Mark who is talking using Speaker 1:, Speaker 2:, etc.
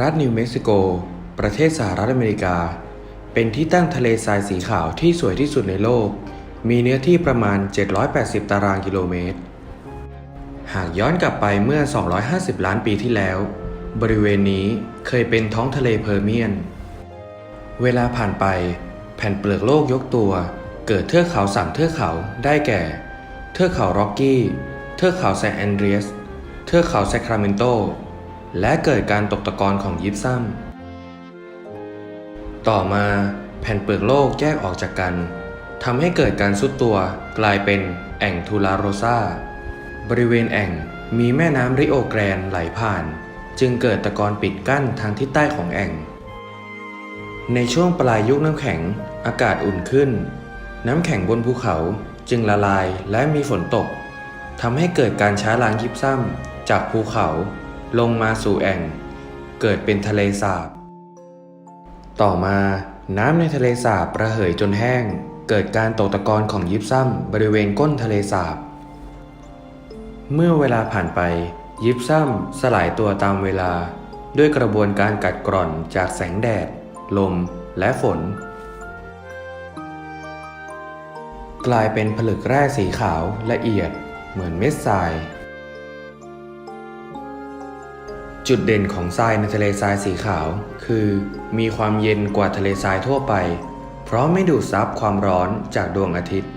Speaker 1: รัฐนิวเม็กซิโก ประเทศสหรัฐอเมริกา เป็นที่ตั้งทะเลทรายสีขาวที่สวยที่สุดในโลก มีเนื้อที่ประมาณ 780 ตารางกิโลเมตร หากย้อนกลับไปเมื่อ 250 ล้านปีที่แล้ว บริเวณนี้เคยเป็นท้องทะเลเพอร์เมียน เวลาผ่านไป แผ่นเปลือกโลกยกตัว เกิดเทือกเขาสามเทือกเขาได้แก่ เทือกเขาร็อกกี้ เทือกเขาแซนแอนเดรียส เทือกเขาแซคราเมนโต และเกิดการตกตะกอนของยิปซัม ต่อมาแผ่นเปลือกโลกแยกออกจากกันทำให้เกิดการซุดตัวกลายเป็นแอ่งทูลาโรซาบริเวณแอ่งมีแม่น้ำริโอแกรนไหลผ่าน จึงเกิดตะกอนปิดกั้นทางทิศใต้ของแอ่ง ในช่วงปลายยุคน้ำแข็งอากาศอุ่นขึ้น น้ำแข็งบนภูเขาจึงละลายและมีฝนตกทำให้เกิดการช้าล้างยิบซ้ำจากภูเขา ลงมาสู่แอ่ง เกิดเป็นทะเลสาบ ต่อมาน้ำในทะเลสาบระเหยจนแห้ง เกิดการตกตะกอนของยิบซ้ำบริเวณก้นทะเลสาบ เมื่อเวลาผ่านไป ยิปซัมสลายตัวตามเวลา ด้วยกระบวนการกัดกร่อนจากแสงแดด ลมและฝน กลายเป็นผลึกแร่สีขาวละเอียดเหมือนเม็ดทราย จุดเด่นของทรายในทะเลทรายสีขาว คือมีความเย็นกว่าทะเลทรายทั่วไป เพราะไม่ดูดซับความร้อนจากดวงอาทิตย์